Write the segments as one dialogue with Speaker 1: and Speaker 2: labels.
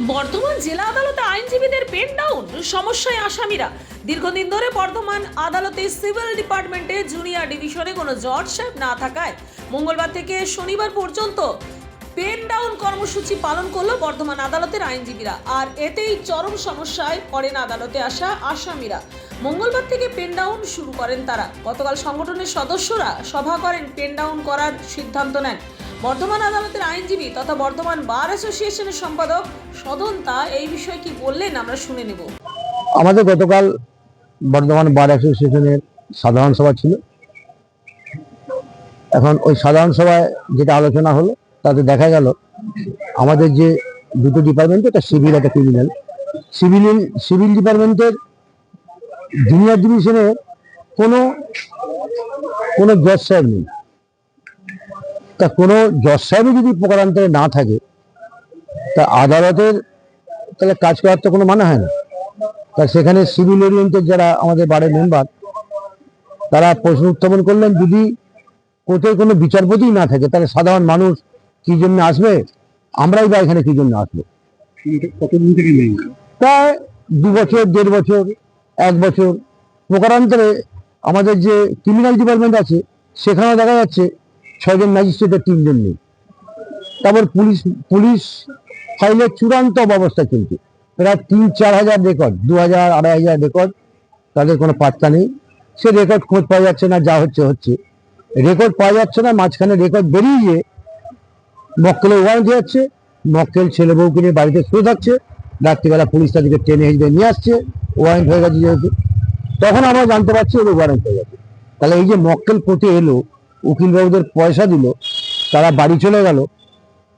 Speaker 1: বর্ধমান জেলা আদালতে আইনজীবীদের পেন ডাউন, সমস্যায় আসামিরা। দীর্ঘদিন ধরে বর্ধমান আদালতে সিভিল ডিপার্টমেন্টে জুনিয়র ডিভিশনে কোনো জজ সাহেব না থাকায় মঙ্গলবার থেকে শনিবার পর্যন্ত পেন ডাউন কর্মসূচি পালন করল বর্ধমান আদালতের আইনজীবীরা। আর এতেই চরম সমস্যায় পড়েন আদালতে আসা আসামিরা। মঙ্গলবার থেকে পেন ডাউন শুরু করেন তারা। গতকাল সংগঠনের সদস্যরা সভা করেন, পেন ডাউন করার সিদ্ধান্ত নেন। বর্ধমান আদালতের আইনজীবী তথা বর্ধমান বার অ্যাসোসিয়েশনের সম্পাদক সদন্তা এই বিষয়ে কি বললেন আমরা শুনে নেব।
Speaker 2: আমাদের গতকাল বর্ধমান বার অ্যাসোসিয়েশনের সাধারণ সভা ছিল। এখন ওই সাধারণ সভায় যেটা আলোচনা হলো, তাতে দেখা গেল আমাদের যে দুটো ডিপার্টমেন্ট একটা সিভিল একটা ক্রিমিনাল সিভিল সিভিল ডিপার্টমেন্টের জুনিয়র ডিভিশনে কোনো কোনো জজ সাহেব নেই। তা কোনো জজ সাহেবই যদি প্রকারান্তরে না থাকে তা আদালতের তাহলে কাজ করার তো কোনো মানে হয় না। তা সেখানে সিভিল ওরিয়েন্টেড যারা আমাদের বাড়ির মেম্বার তারা প্রশ্ন উত্থাপন করলেন যদি কোর্টের কোনো বিচারপতিই না থাকে তাহলে সাধারণ মানুষ কি জন্য আসবে? আমরাই বা এখানে কি জন্য আসব?
Speaker 3: কতদিন থেকে নেই?
Speaker 2: প্রায় দু বছর দেড় বছর এক বছর। প্রকারান্তরে আমাদের যে ক্রিমিনাল ডিপার্টমেন্ট আছে সেখানেও দেখা যাচ্ছে ছয়জন ম্যাজিস্ট্রেটের তিনজন নেই। তারপর পুলিশ পুলিশ ফাইলের চূড়ান্ত অবস্থা কিন্তু। প্রায় তিন, চার হাজার রেকর্ড, দু হাজার, আড়াই হাজার রেকর্ড, তাদের কোনো পাত্তা নেই। সে রেকর্ড খোঁজ পাওয়া যাচ্ছে না, যা হচ্ছে হচ্ছে। রেকর্ড পাওয়া যাচ্ছে না, মাঝখানে রেকর্ড বেরিয়ে গিয়ে মক্কেলে ওয়ারেন্ট যাচ্ছে। মক্কেল ছেলে বউকে নিয়ে বাড়িতে শুয়ে থাকছে। রাত্রিবেলা পুলিশ তাদেরকে টেনে হিঁচড়ে নিয়ে আসছে। ওয়ারেন্ট হয়ে গেছে যেহেতু। তখন আমরা জানতে পারছি ওদের ওয়ারেন্ট হয়ে গেছে। তাহলে এই যে মক্কেল কোর্টে এলো উকিলবাবুদের পয়সা দিল, তারা বাড়ি চলে গেল,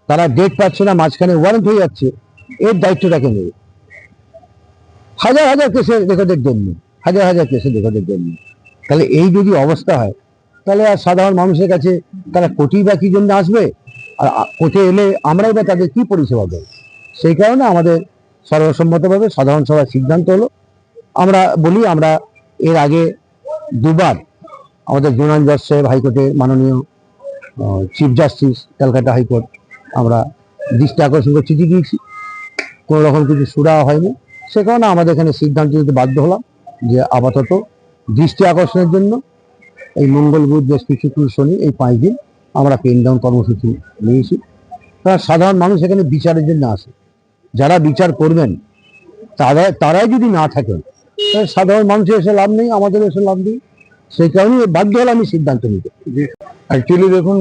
Speaker 2: তারা ডেট পাচ্ছে না, মাঝখানে ওয়ারেন্ট হয়ে যাচ্ছে, এর দায়িত্বটাকে নেবে। হাজার হাজার কেসের রেকর্ডের জন্য হাজার হাজার কেসের রেকর্ডের জন্য তাহলে এই যদি অবস্থা হয়, তাহলে আর সাধারণ মানুষের কাছে তারা কোটি বা কি জন্য আসবে? আর কোর্টে এলে আমরাই বা তাদের কি পরিষেবা দেব? সেই কারণে আমাদের সর্বসম্মতভাবে সাধারণ সভার সিদ্ধান্ত হলো। আমরা বলি, আমরা এর আগে দুবার আমাদের জোনান জজ সাহেব হাইকোর্টে মাননীয় চিফ জাস্টিস ক্যালকাটা হাইকোর্ট আমরা দৃষ্টি আকর্ষণ করে চিঠি দিয়েছি। কোনো রকম কিছু সুরা হয়নি। সে কারণে আমাদের এখানে সিদ্ধান্ত নিতে বাধ্য হলাম যে আপাতত দৃষ্টি আকর্ষণের জন্য এই মঙ্গল বুধ, বৃহস্পতি, শুক্র, শনি এই পাঁচ দিন আমরা পেন ডাউন কর্মসূচি নিয়েছি। কারণ সাধারণ মানুষ এখানে বিচারের জন্য আসে। যারা বিচার করবেন, তারা তারাই যদি না থাকেন সাধারণ মানুষের এসে লাভ নেই আমাদের এসে লাভ নেই। সেই কারণে বাধ্য হলে আমি সিদ্ধান্ত নিতে
Speaker 3: অ্যাকচুয়ালি দেখুন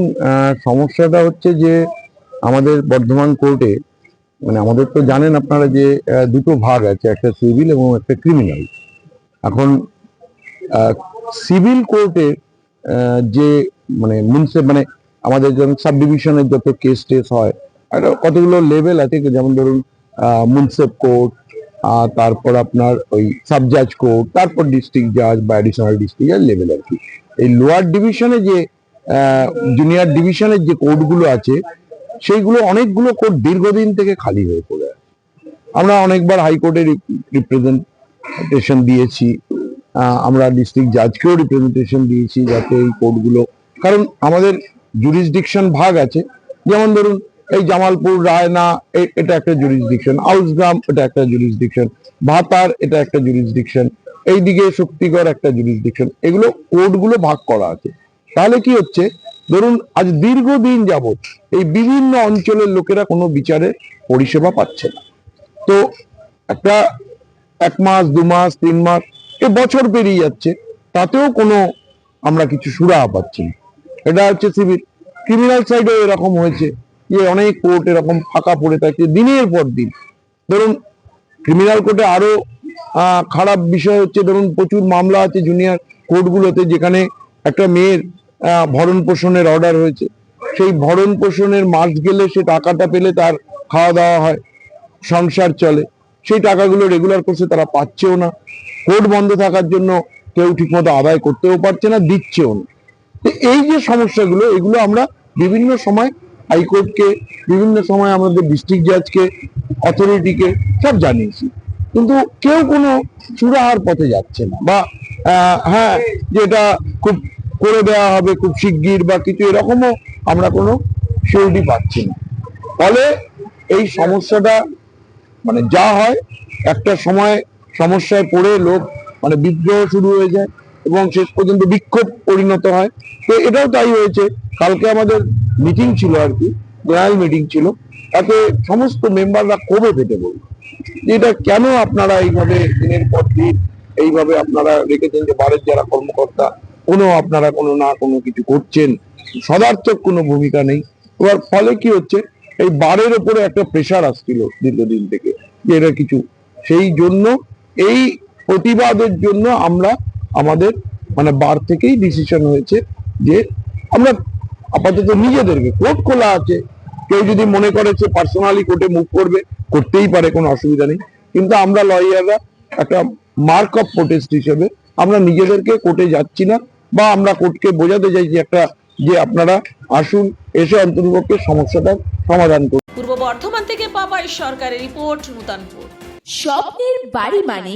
Speaker 3: সমস্যাটা হচ্ছে যে আমাদের বর্ধমান কোর্টে মানে আমাদের তো জানেন আপনারা যে দুটো ভাগ আছে, একটা সিভিল এবং একটা ক্রিমিনাল এখন সিভিল কোর্টে যে মানে মুন্সে মানে আমাদের যেমন সাব ডিভিশনের যত কেস টেস হয় কতগুলো লেভেল আছে, যেমন ধরুন মুন্সেফ কোর্ট তারপর আপনার ওই সাব জাজ কোর্ট তারপর ডিস্ট্রিক্ট জাজ বা অ্যাডিশনাল ডিস্ট্রিক্ট জাজ লেভেল আর কি। এই লোয়ার ডিভিশনে যে জুনিয়র ডিভিশনের যে কোর্টগুলো আছে, সেইগুলো অনেকগুলো কোর্ট দীর্ঘদিন থেকে খালি হয়ে পড়ে আছে। আমরা অনেকবার হাইকোর্টে রিপ্রেজেন্টেশন দিয়েছি। আমরা ডিস্ট্রিক্ট জাজকেও রিপ্রেজেন্টেশন দিয়েছি যাতে এই কোর্টগুলো কারণ আমাদের জুরিসডিকশন ভাগ আছে। যেমন ধরুন এই জামালপুর, রায়না এটা একটা জুরিসডিকশন আউসগ্রাম, এটা একটা জুরিসডিকশন ভাতার, এটা একটা জুরিসডিকশন এইদিকে শক্তিগড় একটা জুরিসডিকশন এগুলো কোর্টগুলো ভাগ করা আছে। তাহলে কি হচ্ছে? ধরুন, আজ দীর্ঘদিন যাবত এই বিভিন্ন অঞ্চলের লোকেরা কোনো বিচারে পরিষেবা পাচ্ছে না। তো একটা এক মাস, দু মাস, তিন মাস, এ বছর পেরিয়ে যাচ্ছে, তাতেও কোনো আমরা কিছু সুরাহা পাচ্ছি না। এটা হচ্ছে সিভিল। ক্রিমিনাল সাইডেও এরকম হয়েছে। যে অনেক কোর্ট এরকম ফাঁকা পড়ে থাকে দিনের পর দিন। ধরুন ক্রিমিনাল কোর্টে আরও খারাপ বিষয় হচ্ছে, ধরুন, প্রচুর মামলা আছে জুনিয়র কোর্টগুলোতে যেখানে একটা মেয়ের ভরণ পোষণের অর্ডার হয়েছে। সেই ভরণ পোষণের মাস গেলে সে টাকাটা পেলে তার খাওয়া দাওয়া হয়, সংসার চলে। সেই টাকাগুলো রেগুলার করছে তারা পাচ্ছেও না। কোর্ট বন্ধ থাকার জন্য কেউ ঠিকমতো আদায় করতেও পারছে না, দিচ্ছেও না। এই যে সমস্যাগুলো, এগুলো আমরা বিভিন্ন সময় হাইকোর্টকে, বিভিন্ন সময় আমাদের ডিস্ট্রিক্ট জাজকে অথরিটিকে সব জানিয়েছি। কিন্তু কেউ কোনো চূড়াহার পথে যাচ্ছে না বা হ্যাঁ যেটা খুব করে দেওয়া হবে খুব শিগগির বা কিছু এরকমও আমরা কোনো সিউরিটি পাচ্ছি না। ফলে এই সমস্যাটা মানে যা হয়, একটা সময় সমস্যায় পড়ে লোক মানে বিদ্রোহ শুরু হয়ে যায় এবং শেষ পর্যন্ত বিক্ষোভ পরিণত হয়। তো এটাও তাই হয়েছে। কালকে আমাদের মিটিং ছিল আর কি জেনারেল মিটিং ছিল, তাতে সমস্ত মেম্বাররা কবে পেটে বলল এটা কেন আপনারা এইভাবে দিনের পর দিন এইভাবে আপনারা রেখেছেন যে বারের যারা কর্মকর্তা, কোনো আপনারা কোনো না কোনো কিছু করছেন, সদার্থক কোনো ভূমিকা নেই। এবার ফলে কি হচ্ছে, এই বারের ওপরে একটা প্রেশার আসছিল দীর্ঘদিন থেকে, যে এটা কিছু। সেই জন্য এই প্রতিবাদের জন্য আমরা আমাদের মানে বার থেকেই ডিসিশন হয়েছে যে আমরা আপাতত নিজেদেরকে কোর্ট খোলা আছে। কেউ যদি মনে করে সে পার্সোনালি কোর্টে মুভ করবে করতেই পারে কোনো অসুবিধা নেই। কিন্তু আমরা লয়াররা একটা মার্ক অফ প্রোটেস্ট হিসেবে আমরা নিজেদেরকে কোর্টে যাচ্ছি না বা আমরা কোর্টকে বোঝাতে চাইছি একটা যে আপনারা আসুন এসে অন্তর্পক্ষে সমস্যাটা সমাধান করুন।
Speaker 1: পূর্ব বর্ধমান থেকে পাপাই সরকারের রিপোর্ট নূতনপুর
Speaker 4: স্বপ্নের বাড়ি মানে